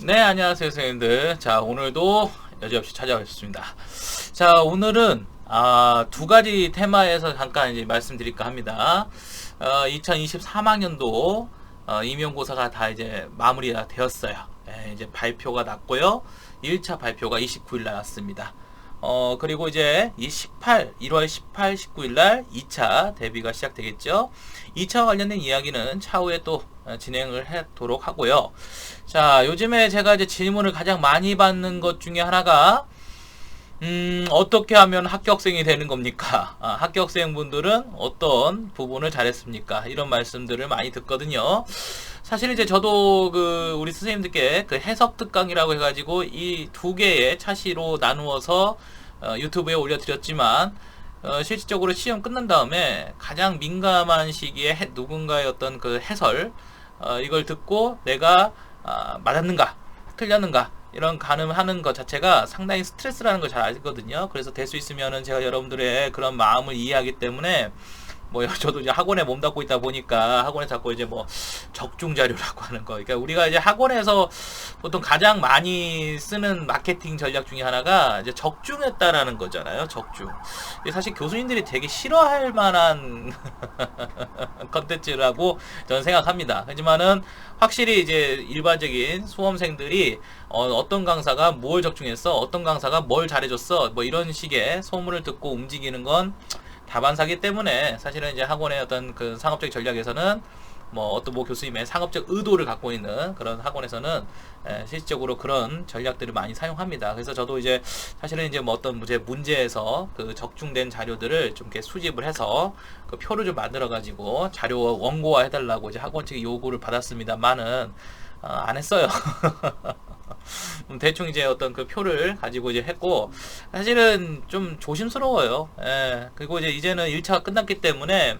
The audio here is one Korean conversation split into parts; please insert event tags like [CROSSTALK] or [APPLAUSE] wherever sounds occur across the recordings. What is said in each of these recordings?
네, 안녕하세요, 선생님들. 자, 오늘도 여지없이 찾아오셨습니다. 자, 오늘은 아, 두 가지 테마에서 잠깐 이제 말씀드릴까 합니다. 어, 2023학년도 어, 임용고사가 다 이제 마무리가 되었어요. 예, 이제 발표가 났고요. 1차 발표가 29일 날 났습니다. 어, 그리고 이제 이 18, 1월 18, 19일 날 2차 대비가 시작되겠죠. 2차 관련된 이야기는 차후에 또 어, 진행을 하도록 하고요. 자, 요즘에 제가 이제 질문을 가장 많이 받는 것 중에 하나가 음, 어떻게 하면 합격생이 되는 겁니까? 아, 합격생분들은 어떤 부분을 잘했습니까? 이런 말씀들을 많이 듣거든요. 사실 이제 저도 그 우리 선생님들께 그 해석 특강이라고 해가지고 이 두 개의 차시로 나누어서 어, 유튜브에 올려드렸지만 어, 실질적으로 시험 끝난 다음에 가장 민감한 시기에 해- 누군가의 어떤 그 해설 어, 이걸 듣고 내가 아, 맞았는가 틀렸는가 이런 가늠하는 것 자체가 상당히 스트레스라는 걸 잘 알거든요. 그래서 될 수 있으면은 제가 여러분들의 그런 마음을 이해하기 때문에 뭐 [LAUGHS] 저도 이제 학원에 몸담고 있다 보니까 학원에 자꾸 이제 뭐 적중 자료라고 하는 거. 그러니까 우리가 이제 학원에서 보통 가장 많이 쓰는 마케팅 전략 중에 하나가 이제 적중했다라는 거잖아요. 적중. 사실 교수님들이 되게 싫어할 만한 [LAUGHS] 컨텐츠라고 저는 생각합니다. 하지만은 확실히 이제 일반적인 수험생들이 어, 떤 강사가 뭘 적중했어, 어떤 강사가 뭘 잘해줬어, 뭐 이런 식의 소문을 듣고 움직이는 건 다반사기 때문에 사실은 이제 학원의 어떤 그 상업적 전략에서는 뭐 어떤 뭐 교수님의 상업적 의도를 갖고 있는 그런 학원에서는 에, 실질적으로 그런 전략들을 많이 사용합니다. 그래서 저도 이제 사실은 이제 뭐 어떤 문제 문제에서 그 적중된 자료들을 좀 이렇게 수집을 해서 그 표를 좀 만들어 가지고 자료 원고화 해달라고 이제 학원 측에 요구를 받았습니다만은 어, 안 했어요. [LAUGHS] 음, 대충 이제 어떤 그 표를 가지고 이제 했고 사실은 좀 조심스러워요. 예. 그리고 이제 이제는 1차가 끝났기 때문에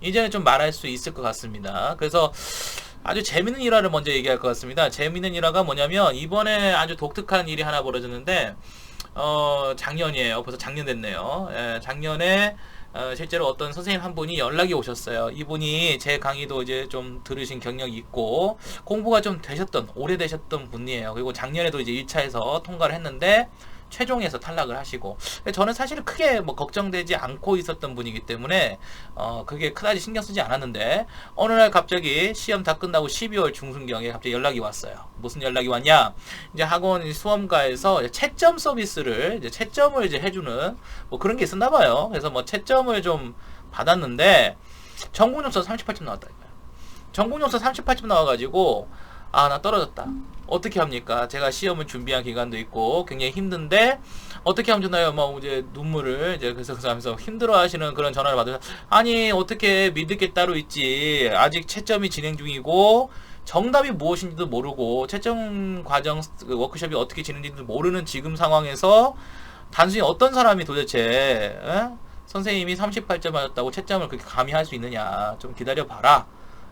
이제는 좀 말할 수 있을 것 같습니다. 그래서 아주 재밌는 일화를 먼저 얘기할 것 같습니다. 재밌는 일화가 뭐냐면 이번에 아주 독특한 일이 하나 벌어졌는데 어 작년이에요. 벌써 작년 됐네요. 예, 작년에 어, 실제로 어떤 선생님 한 분이 연락이 오셨어요. 이분이 제 강의도 이제 좀 들으신 경력이 있고 공부가 좀 되셨던 오래되셨던 분이에요. 그리고 작년에도 이제 1차에서 통과를 했는데 최종에서 탈락을 하시고 저는 사실 크게 뭐 걱정되지 않고 있었던 분이기 때문에 어 그게 그다지 신경 쓰지 않았는데 어느 날 갑자기 시험 다 끝나고 12월 중순경에 갑자기 연락이 왔어요. 무슨 연락이 왔냐? 이제 학원 수험가에서 채점 서비스를 이제 채점을 이제 해주는 뭐 그런 게 있었나 봐요. 그래서 뭐 채점을 좀 받았는데 전공점수 38점 나왔다니까요. 전공점수 38점 나와가지고 아 나 떨어졌다. 어떻게 합니까? 제가 시험을 준비한 기간도 있고 굉장히 힘든데 어떻게 하면 좋나요? 막 이제 눈물을 이제 그래서 그 [LAUGHS] 하면서 힘들어하시는 그런 전화를 받으서 아니 어떻게 믿을 게 따로 있지? 아직 채점이 진행 중이고 정답이 무엇인지도 모르고 채점 과정 그 워크숍이 어떻게 진행되는지 모르는 지금 상황에서 단순히 어떤 사람이 도대체 에? 선생님이 38점 맞았다고 채점을 그렇게 감히 할 수 있느냐 좀 기다려 봐라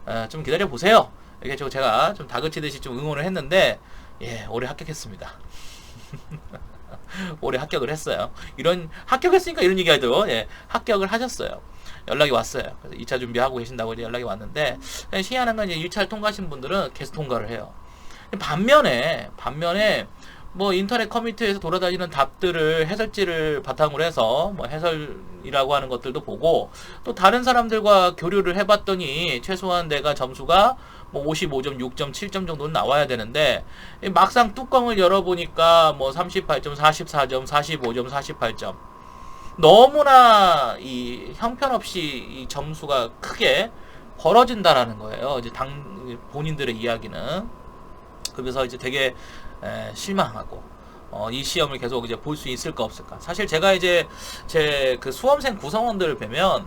에, 좀 기다려 보세요 이게 저 제가 좀 다그치듯이 좀 응원을 했는데 예 올해 합격했습니다. [LAUGHS] 올해 합격을 했어요. 이런 합격했으니까 이런 얘기하죠. 예 합격을 하셨어요. 연락이 왔어요. 그래서 2차 준비하고 계신다고 이제 연락이 왔는데 희한한 건 이제 1차를 통과하신 분들은 계속 통과를 해요. 반면에 반면에 뭐 인터넷 커뮤니티에서 돌아다니는 답들을 해설지를 바탕으로 해서 뭐 해설이라고 하는 것들도 보고 또 다른 사람들과 교류를 해봤더니 최소한 내가 점수가 뭐 55점, 6점, 7점 정도는 나와야 되는데 이 막상 뚜껑을 열어보니까 뭐 38점, 44점, 45점, 48점 너무나 이 형편없이 이 점수가 크게 벌어진다라는 거예요. 이제 당 본인들의 이야기는 그래서 이제 되게 에, 실망하고 어, 이 시험을 계속 이제 볼 수 있을까 없을까. 사실 제가 이제 제 그 수험생 구성원들을 뵈면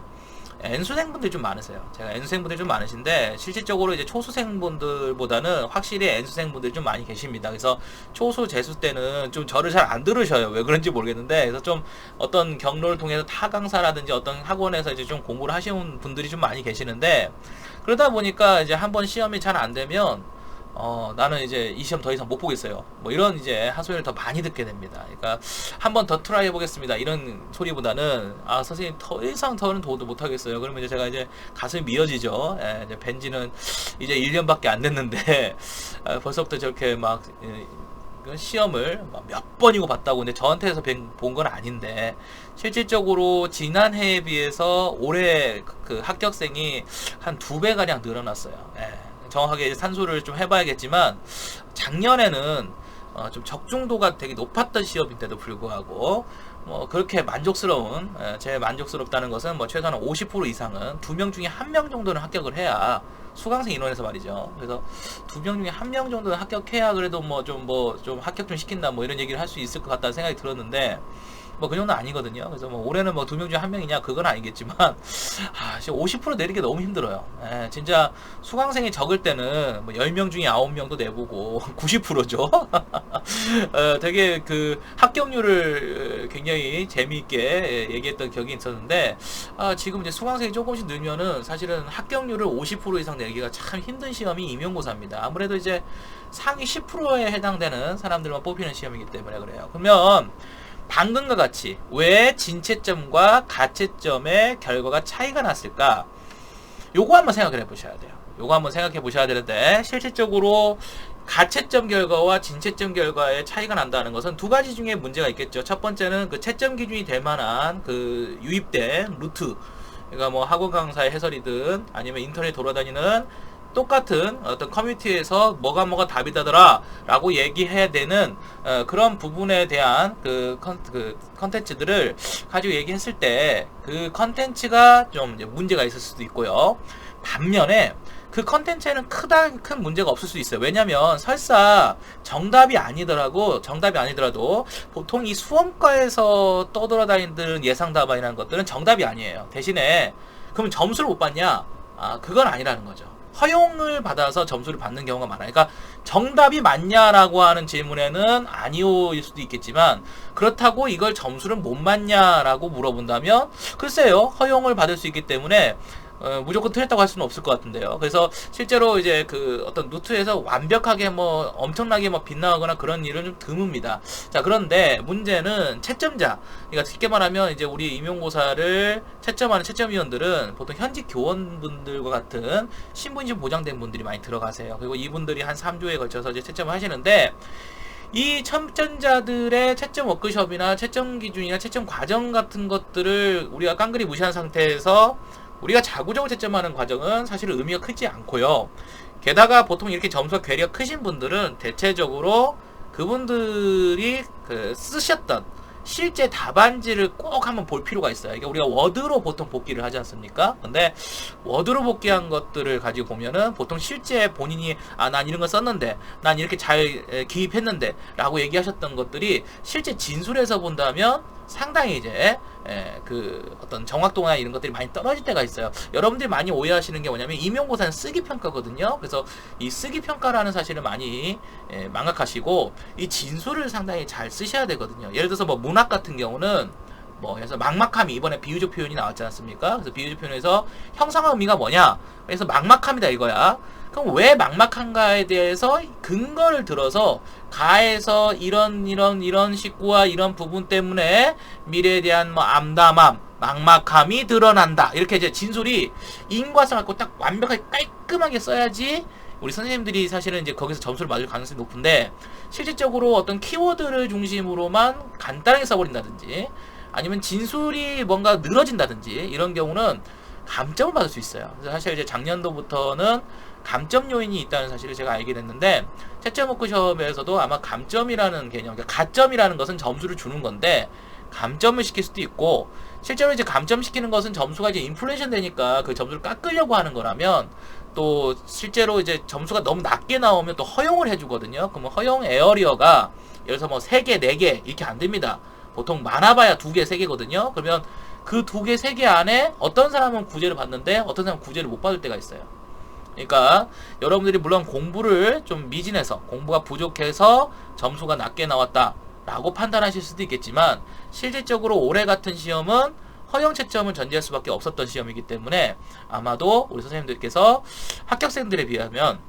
N수생분들이 좀 많으세요. 제가 N수생분들이 좀 많으신데 실질적으로 이제 초수생분들보다는 확실히 N수생분들이 좀 많이 계십니다. 그래서 초수 재수 때는 좀 저를 잘 안 들으셔요. 왜 그런지 모르겠는데 그래서 좀 어떤 경로를 통해서 타 강사라든지 어떤 학원에서 이제 좀 공부를 하시는 분들이 좀 많이 계시는데 그러다 보니까 이제 한 번 시험이 잘 안 되면 어, 나는 이제 이 시험 더 이상 못 보겠어요. 뭐 이런 이제 하소연을 더 많이 듣게 됩니다. 그러니까 한 번 더 트라이 해보겠습니다. 이런 소리보다는 아 선생님 더 이상 더는 도도 못 하겠어요. 그러면 이제 제가 이제 가슴이 미어지죠. 예, 이제 벤지는 이제 1년밖에 안 됐는데 아, 벌써부터 저렇게 막 예, 그 시험을 막몇 번이고 봤다고 근데 저한테 해서 본 건 아닌데 실질적으로 지난해에 비해서 올해 그- 그 합격생이 한 두 배 가량 늘어났어요. 예. 정확하게 산수를 좀 해봐야겠지만 작년에는 어, 좀 적중도가 되게 높았던 시험인데도 불구하고 뭐 그렇게 만족스러운 예, 제일 만족스럽다는 것은 뭐 최소한 50% 이상은 두 명 중에 한 명 정도는 합격을 해야 수강생 인원에서 말이죠. 그래서 두 명 중에 한 명 정도는 합격해야 그래도 뭐 좀 뭐좀 합격 좀 시킨다 뭐 이런 얘기를 할 수 있을 것 같다는 생각이 들었는데 뭐 그 정도는 아니거든요. 그래서 뭐 올해는 뭐 두 명 중에 한 명이냐 그건 아니겠지만 [LAUGHS] 아, 진짜 50% 내리기 너무 힘들어요. 예, 진짜 수강생이 적을 때는 뭐 10명 중에 9명도 내보고 [LAUGHS] 90%죠. [LAUGHS] 어, 되게 그 합격률을 굉장히 재미있게 예, 얘기했던 기억이 있었는데 아, 지금 이제 수강생이 조금씩 늘면은 사실은 합격률을 50% 이상 내기가 참 힘든 시험이 임용고사입니다. 아무래도 이제 상위 10%에 해당되는 사람들만 뽑히는 시험이기 때문에 그래요. 그러면 방금과 같이 왜 진채점과 가채점의 결과가 차이가 났을까? 요거 한번 생각을 해보셔야 돼요. 요거 한번 생각해 보셔야 되는데 실질적으로 가채점 결과와 진채점 결과의 차이가 난다는 것은 두 가지 중에 문제가 있겠죠. 첫 번째는 그 채점 기준이 될 만한 그 유입된 루트, 그러니까 뭐 학원 강사의 해설이든 아니면 인터넷 돌아다니는 똑같은 어떤 커뮤니티에서 뭐가 뭐가 답이다더라 라고 얘기해야 되는 어, 그런 부분에 대한 그, 컨, 그 컨텐츠들을 가지고 얘기했을 때 그 컨텐츠가 좀 문제가 있을 수도 있고요. 반면에 그 컨텐츠에는 크다 큰 문제가 없을 수 있어요. 왜냐면 설사 정답이 아니더라고 정답이 아니더라도 보통 이 수험과에서 떠돌아다니는 예상 답안이라는 것들은 정답이 아니에요. 대신에 그럼 점수를 못 받냐? 아 그건 아니라는 거죠. 허용을 받아서 점수를 받는 경우가 많아요. 그러니까 정답이 맞냐라고 하는 질문에는 아니오일 수도 있겠지만 그렇다고 이걸 점수를 못 맞냐라고 물어본다면 글쎄요 허용을 받을 수 있기 때문에 어, 무조건 틀렸다고 할 수는 없을 것 같은데요. 그래서 실제로 이제 그 어떤 노트에서 완벽하게 뭐 엄청나게 막 빗나가거나 그런 일은 좀 드뭅니다. 자, 그런데 문제는 채점자. 그러니까 쉽게 말하면 이제 우리 임용고사를 채점하는 채점위원들은 보통 현직 교원분들과 같은 신분이 보장된 분들이 많이 들어가세요. 그리고 이분들이 한 3주에 걸쳐서 이제 채점을 하시는데 이 첨전자들의 채점 워크숍이나 채점 기준이나 채점 과정 같은 것들을 우리가 깡그리 무시한 상태에서 우리가 자구적으로 채점하는 과정은 사실 의미가 크지 않고요. 게다가 보통 이렇게 점수가 괴리가 크신 분들은 대체적으로 그분들이 그 쓰셨던 실제 답안지를 꼭 한번 볼 필요가 있어요. 이게 우리가 워드로 보통 복기를 하지 않습니까? 근데 워드로 복귀한 것들을 가지고 보면은 보통 실제 본인이 아 난 이런 거 썼는데 난 이렇게 잘 에, 기입했는데 라고 얘기하셨던 것들이 실제 진술에서 본다면 상당히 이제 에, 그 어떤 정확도나 이런 것들이 많이 떨어질 때가 있어요. 여러분들이 많이 오해하시는 게 뭐냐면 임용고사는 쓰기 평가거든요. 그래서 이 쓰기 평가라는 사실을 많이 에, 망각하시고 이 진술을 상당히 잘 쓰셔야 되거든요. 예를 들어서 뭐 문학 같은 경우는 뭐 그래서 막막함이 이번에 비유적 표현이 나왔지 않습니까? 그래서 비유적 표현에서 형상화 의미가 뭐냐? 그래서 막막함이다 이거야. 그럼 왜 막막한가에 대해서 근거를 들어서 가에서 이런 이런 이런 식구와 이런 부분 때문에 미래에 대한 뭐 암담함, 막막함이 드러난다. 이렇게 이제 진술이 인과성 갖고 딱 완벽하게 깔끔하게 써야지 우리 선생님들이 사실은 이제 거기서 점수를 맞을 가능성이 높은데 실질적으로 어떤 키워드를 중심으로만 간단하게 써버린다든지 아니면 진술이 뭔가 늘어진다든지 이런 경우는 감점을 받을 수 있어요. 그래서 사실 이제 작년도부터는 감점 요인이 있다는 사실을 제가 알게 됐는데 채점 워크숍에서도 아마 감점이라는 개념, 그러니까 가점이라는 것은 점수를 주는 건데 감점을 시킬 수도 있고 실제로 이제 감점 시키는 것은 점수가 이제 인플레이션 되니까 그 점수를 깎으려고 하는 거라면 또 실제로 이제 점수가 너무 낮게 나오면 또 허용을 해주거든요. 그러면 허용 에어리어가 예를 들어서 뭐 3개, 4개 이렇게 안 됩니다. 보통 많아봐야 2개, 3개거든요. 그러면 그두 개, 세개 안에 어떤 사람은 구제를 받는데 어떤 사람은 구제를 못 받을 때가 있어요. 그러니까 여러분들이 물론 공부를 좀 미진해서 공부가 부족해서 점수가 낮게 나왔다라고 판단하실 수도 있겠지만 실질적으로 올해 같은 시험은 허용 채점을 전제할 수밖에 없었던 시험이기 때문에 아마도 우리 선생님들께서 합격생들에 비하면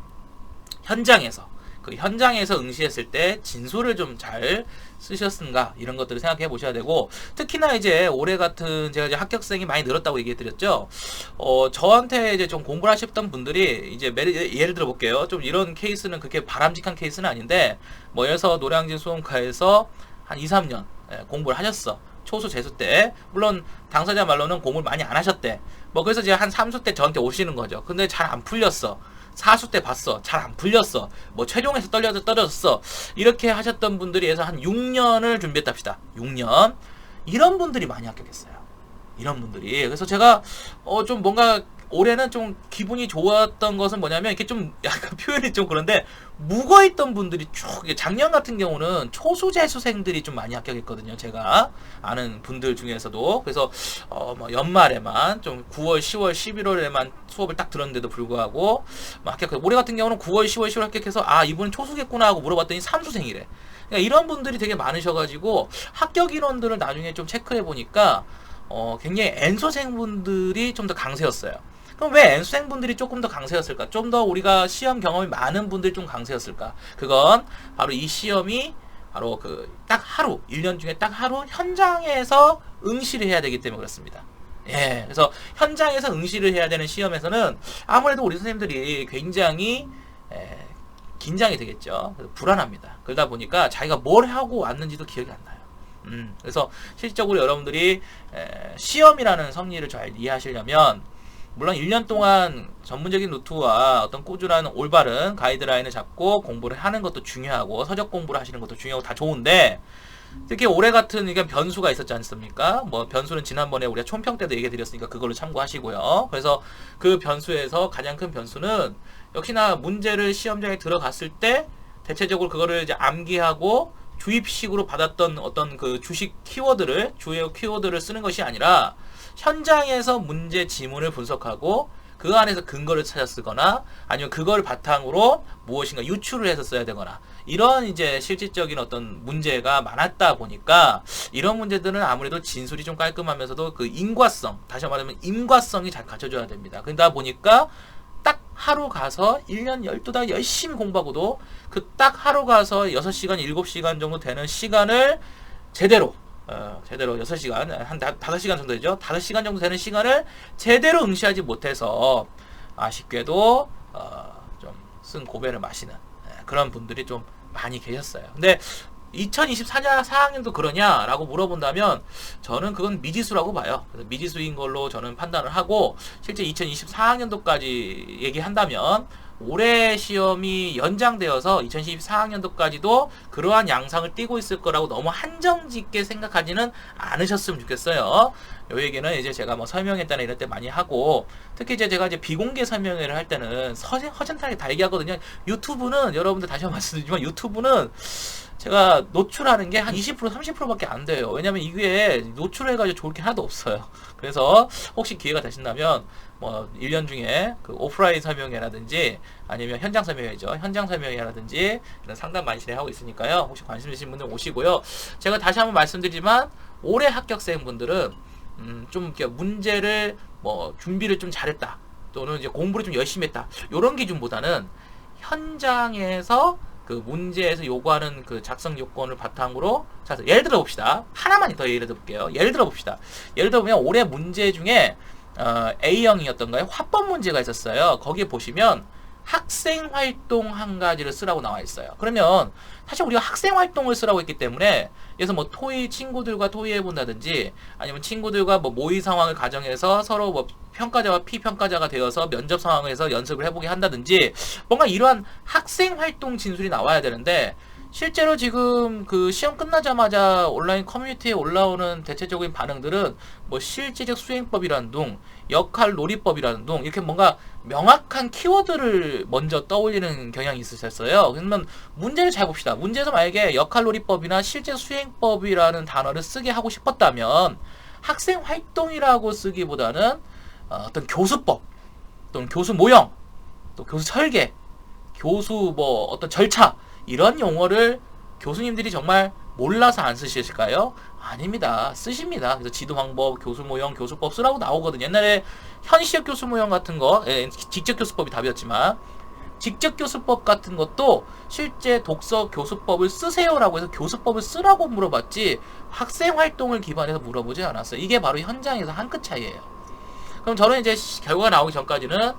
현장에서 그 현장에서 응시했을 때 진술을 좀 잘 쓰셨는가 이런 것들을 생각해 보셔야 되고 특히나 이제 올해 같은 제가 이제 합격생이 많이 늘었다고 얘기해 드렸죠. 어 저한테 이제 좀 공부를 하셨던 분들이 이제 매- 예를 들어 볼게요. 좀 이런 케이스는 그렇게 바람직한 케이스는 아닌데 뭐 들어서 노량진 수험가에서 한 2, 3년 예, 공부를 하셨어. 초수 재수 때 물론 당사자 말로는 공부를 많이 안 하셨대. 뭐 그래서 이제 한 3수 때 저한테 오시는 거죠. 근데 잘 안 풀렸어. 4수 때 봤어. 잘 안 풀렸어. 뭐 최종에서 떨려서 떨어졌어. 이렇게 하셨던 분들이 해서 한 6년을 준비했다 합시다. 6년. 이런 분들이 많이 합격했어요. 이런 분들이. 그래서 제가 어 좀 뭔가 올해는 좀 기분이 좋았던 것은 뭐냐면 이렇게 좀 약간 [LAUGHS] 표현이 좀 그런데 묵어 있던 분들이 쭉 작년 같은 경우는 초수 재수생들이 좀 많이 합격했거든요. 제가 아는 분들 중에서도 그래서 어 뭐 연말에만 좀 9월, 10월, 11월에만 수업을 딱 들었는데도 불구하고 뭐 합격. 올해 같은 경우는 9월, 10월, 10월 합격해서 아 이분은 초수겠구나 하고 물어봤더니 삼수생이래. 그러니까 이런 분들이 되게 많으셔가지고 합격 인원들을 나중에 좀 체크해 보니까 어 굉장히 N소생분들이 좀 더 강세였어요. 그럼 왜 N수생분들이 조금 더 강세였을까? 좀 더 우리가 시험 경험이 많은 분들이 좀 강세였을까? 그건 바로 이 시험이 바로 그 딱 하루, 1년 중에 딱 하루 현장에서 응시를 해야 되기 때문에 그렇습니다. 예, 그래서 현장에서 응시를 해야 되는 시험에서는 아무래도 우리 선생님들이 굉장히 에, 긴장이 되겠죠. 그래서 불안합니다. 그러다 보니까 자기가 뭘 하고 왔는지도 기억이 안 나요. 음, 그래서 실질적으로 여러분들이 에, 시험이라는 섭리를 잘 이해하시려면 물론 1년 동안 전문적인 노트와 어떤 꾸준한 올바른 가이드라인을 잡고 공부를 하는 것도 중요하고 서적 공부를 하시는 것도 중요하고 다 좋은데 특히 올해 같은 이게 변수가 있었지 않습니까? 뭐 변수는 지난번에 우리가 총평 때도 얘기해 드렸으니까 그걸로 참고하시고요. 그래서 그 변수에서 가장 큰 변수는 역시나 문제를 시험장에 들어갔을 때 대체적으로 그거를 이제 암기하고 주입식으로 받았던 어떤 그 주식 키워드를 주요 키워드를 쓰는 것이 아니라 현장에서 문제 지문을 분석하고 그 안에서 근거를 찾아 쓰거나 아니면 그걸 바탕으로 무엇인가 유추를 해서 써야 되거나 이런 이제 실질적인 어떤 문제가 많았다 보니까 이런 문제들은 아무래도 진술이 좀 깔끔하면서도 그 인과성 다시 말하면 인과성이 잘 갖춰져야 됩니다. 그러다 보니까 딱 하루 가서 1년 12달 열심히 공부하고도 그 딱 하루 가서 6시간, 7시간 정도 되는 시간을 제대로 어, 제대로 6시간, 한 5시간 정도 되죠? 5시간 정도 되는 시간을 제대로 응시하지 못해서 아쉽게도 어, 좀쓴 고배를 마시는 예, 그런 분들이 좀 많이 계셨어요. 근데 2024년 4학년도 그러냐라고 물어본다면 저는 그건 미지수라고 봐요. 미지수인 걸로 저는 판단을 하고 실제 2024학년도까지 얘기한다면 올해 시험이 연장되어서 2024학년도까지도 그러한 양상을 띠고 있을 거라고 너무 한정짓게 생각하지는 않으셨으면 좋겠어요. 요 얘기는 이제 제가 뭐 설명했다나 이럴 때 많이 하고 특히 이제 제가 이제 비공개 설명회를 할 때는 서진, 허전하게 다 얘기하거든요. 유튜브는 여러분들 다시 한번 말씀드리지만 유튜브는 제가 노출하는 게 한 20% 30%밖에 안 돼요. 왜냐면 이게 노출해가지고 좋을 게 하나도 없어요. 그래서 혹시 기회가 되신다면 뭐 1년 중에 그 오프라인 설명회라든지 아니면 현장 설명회죠. 현장 설명회라든지 이런 상담 많이 진행하고 있으니까요. 혹시 관심 있으신 분들 오시고요. 제가 다시 한번 말씀드리지만 올해 합격생 분들은 음, 좀 문제를 뭐 준비를 좀 잘했다. 또는 이제 공부를 좀 열심히 했다. 이런 기준보다는 현장에서 그 문제에서 요구하는 그 작성 요건을 바탕으로 자 예를 들어 봅시다. 하나만 더 예를 들어 볼게요. 예를 들어 봅시다. 예를 들어 보면 올해 문제 중에 어, A형이었던가요? 화법 문제가 있었어요. 거기에 보시면 학생 활동 한 가지를 쓰라고 나와 있어요. 그러면 사실 우리가 학생 활동을 쓰라고 했기 때문에 그래서 뭐 토의 친구들과 토의해 본다든지 아니면 친구들과 뭐 모의 상황을 가정해서 서로 뭐 평가자와 피평가자가 되어서 면접 상황에서 연습을 해보게 한다든지 뭔가 이러한 학생 활동 진술이 나와야 되는데 실제로 지금 그 시험 끝나자마자 온라인 커뮤니티에 올라오는 대체적인 반응들은 뭐 실질적 수행법이라는 둥, 역할 놀이법이라는 둥 이렇게 뭔가 명확한 키워드를 먼저 떠올리는 경향이 있으셨어요. 그러면 문제를 잘 봅시다. 문제에서 만약에 역할 놀이법이나 실제 수행법이라는 단어를 쓰게 하고 싶었다면 학생 활동이라고 쓰기보다는 어, 어떤 교수법 또는 교수 모형 또 교수 설계 교수 뭐 어떤 절차 이런 용어를 교수님들이 정말 몰라서 안 쓰실까요? 아닙니다. 쓰십니다. 그래서 지도 방법, 교수 모형, 교수법 쓰라고 나오거든요. 옛날에 현시적 교수 모형 같은 거, 예, 직접 교수법이 답이었지만 직접 교수법 같은 것도 실제 독서 교수법을 쓰세요라고 해서 교수법을 쓰라고 물어봤지 학생 활동을 기반해서 물어보지 않았어요. 이게 바로 현장에서 한 끗 차이예요. 그럼 저는 이제 시- 결과가 나오기 전까지는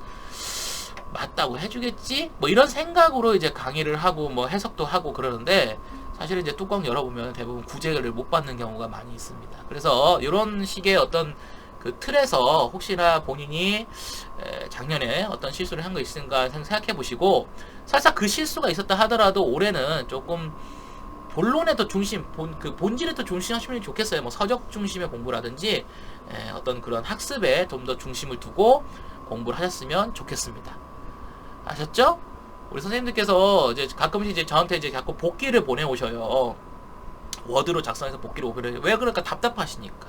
맞다고 해주겠지? 뭐 이런 생각으로 이제 강의를 하고 뭐 해석도 하고 그러는데 사실 이제 뚜껑 열어보면 대부분 구제를 못 받는 경우가 많이 있습니다. 그래서 이런 식의 어떤 그 틀에서 혹시나 본인이 에, 작년에 어떤 실수를 한 거 있는가 생각해 보시고 설사 그 실수가 있었다 하더라도 올해는 조금 본론에 더 중심, 본, 그 본질에 더 중심하시면 좋겠어요. 뭐 서적 중심의 공부라든지 에, 어떤 그런 학습에 좀 더 중심을 두고 공부를 하셨으면 좋겠습니다. 아셨죠? 우리 선생님들께서 이제 가끔씩 이제 저한테 이제 자꾸 복기를 보내오셔요. 워드로 작성해서 복기를 보내요. 왜 그럴까? 답답하시니까.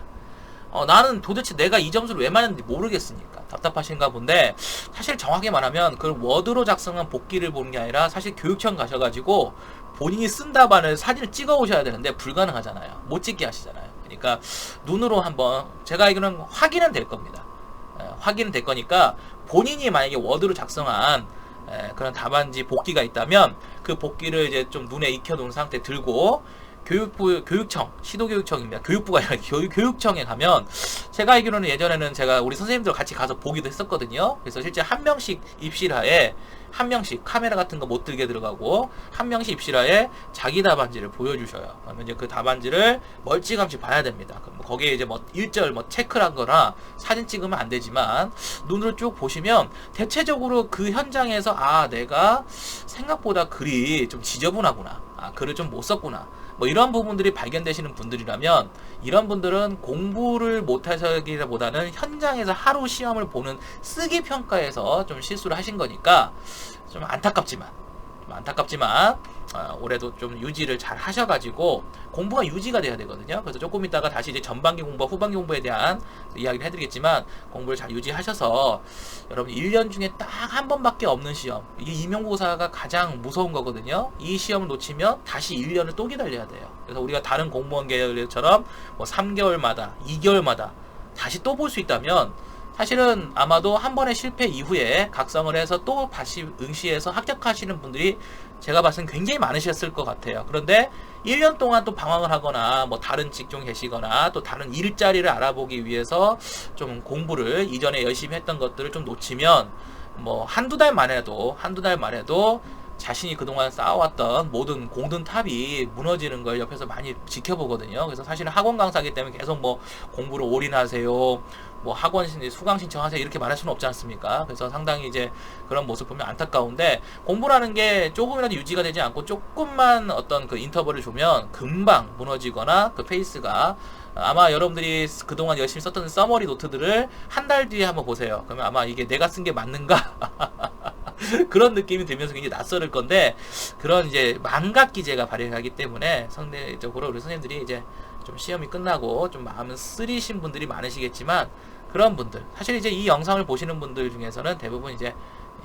어, 나는 도대체 내가 이 점수를 왜 맞는지 모르겠으니까 답답하신가 본데 사실 정확히 말하면 그 워드로 작성한 복기를 보는 게 아니라 사실 교육청 가셔가지고 본인이 쓴 답안을 사진을 찍어 오셔야 되는데 불가능하잖아요. 못 찍게 하시잖아요. 그러니까 눈으로 한번 제가 알기로는 확인은 될 겁니다. 예, 확인은 될 거니까 본인이 만약에 워드로 작성한 예, 그런 답안지 복기가 있다면 그 복기를 이제 좀 눈에 익혀놓은 상태 들고 교육부 교육청 시도교육청입니다. 교육부가 아니라 교육, 교육청에 가면 제가 알기로는 예전에는 제가 우리 선생님들 같이 가서 보기도 했었거든요. 그래서 실제 한 명씩 입실하에 한 명씩 카메라 같은 거 못 들게 들어가고 한 명씩 입실하에 자기 답안지를 보여주셔요. 그러면 이제 그 답안지를 멀찌감치 봐야 됩니다. 그럼 뭐 거기에 이제 뭐 일절 뭐 체크를 하거나 사진 찍으면 안 되지만 눈으로 쭉 보시면 대체적으로 그 현장에서 아 내가 생각보다 글이 좀 지저분하구나. 아 글을 좀 못 썼구나. 뭐 이런 부분들이 발견되시는 분들이라면 이런 분들은 공부를 못하시기보다는 현장에서 하루 시험을 보는 쓰기 평가에서 좀 실수를 하신 거니까 좀 안타깝지만 좀 안타깝지만 어, 올해도 좀 유지를 잘 하셔가지고 공부가 유지가 돼야 되거든요. 그래서 조금 있다가 다시 이제 전반기 공부와 후반기 공부에 대한 이야기를 해드리겠지만 공부를 잘 유지하셔서 여러분 1년 중에 딱 한 번밖에 없는 시험 이게 임용고사가 가장 무서운 거거든요. 이 시험을 놓치면 다시 1년을 또 기다려야 돼요. 그래서 우리가 다른 공무원 계열처럼 뭐 3개월마다 2개월마다 다시 또 볼 수 있다면 사실은 아마도 한 번의 실패 이후에 각성을 해서 또 다시 응시해서 합격하시는 분들이 제가 봤을 때 굉장히 많으셨을 것 같아요. 그런데 1년 동안 또 방황을 하거나 뭐 다른 직종 계시거나 또 다른 일자리를 알아보기 위해서 좀 공부를 이전에 열심히 했던 것들을 좀 놓치면 뭐 한두 달만 해도 한두 달만 해도 자신이 그동안 쌓아왔던 모든 공든 탑이 무너지는 걸 옆에서 많이 지켜보거든요. 그래서 사실은 학원 강사기 때문에 계속 뭐 공부를 올인하세요. 뭐 학원 신 수강 신청하세요. 이렇게 말할 수는 없지 않습니까? 그래서 상당히 이제 그런 모습 보면 안타까운데 공부라는 게 조금이라도 유지가 되지 않고 조금만 어떤 그 인터벌을 주면 금방 무너지거나 그 페이스가 아마 여러분들이 그동안 열심히 썼던 서머리 노트들을 한 달 뒤에 한번 보세요. 그러면 아마 이게 내가 쓴 게 맞는가? [LAUGHS] 그런 느낌이 들면서 굉장히 낯설을 건데 그런 이제 망각 기제가 발생하기 때문에 상대적으로 우리 선생님들이 이제 좀 시험이 끝나고 좀 마음은 쓰리신 분들이 많으시겠지만 그런 분들 사실 이제 이 영상을 보시는 분들 중에서는 대부분 이제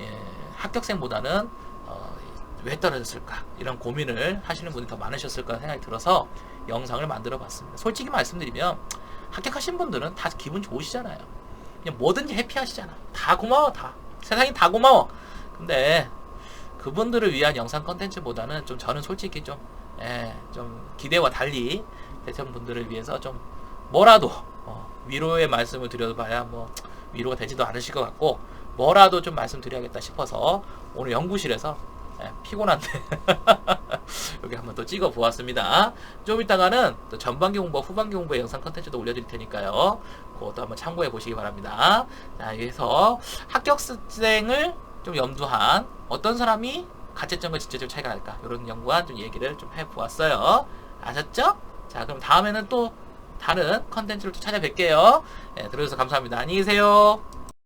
예, 합격생보다는 어, 왜 떨어졌을까 이런 고민을 하시는 분이 더 많으셨을 거라 생각이 들어서 영상을 만들어 봤습니다. 솔직히 말씀드리면 합격하신 분들은 다 기분 좋으시잖아요. 그냥 뭐든지 해피하시잖아. 다 고마워 다 세상이 다 고마워. 근데 그분들을 위한 영상 컨텐츠보다는 좀 저는 솔직히 좀, 예, 좀 기대와 달리 대천 분들을 위해서 좀 뭐라도 어, 위로의 말씀을 드려봐야 뭐 위로가 되지도 않으실 것 같고 뭐라도 좀 말씀드려야겠다 싶어서 오늘 연구실에서 예, 피곤한데 [LAUGHS] 여기 한번 또 찍어 보았습니다. 좀 이따가는 또 전반기 공부, 후반기 공부의 영상 컨텐츠도 올려드릴 테니까요. 그것도 한번 참고해 보시기 바랍니다. 자, 여기서 합격생을 좀 염두한 어떤 사람이 가채점과 지체점 차이가 날까 이런 연구한 좀 얘기를 좀 해보았어요. 아셨죠? 자, 그럼 다음에는 또 다른 컨텐츠로 또 찾아뵐게요. 예, 들어주셔서 감사합니다. 안녕히 계세요.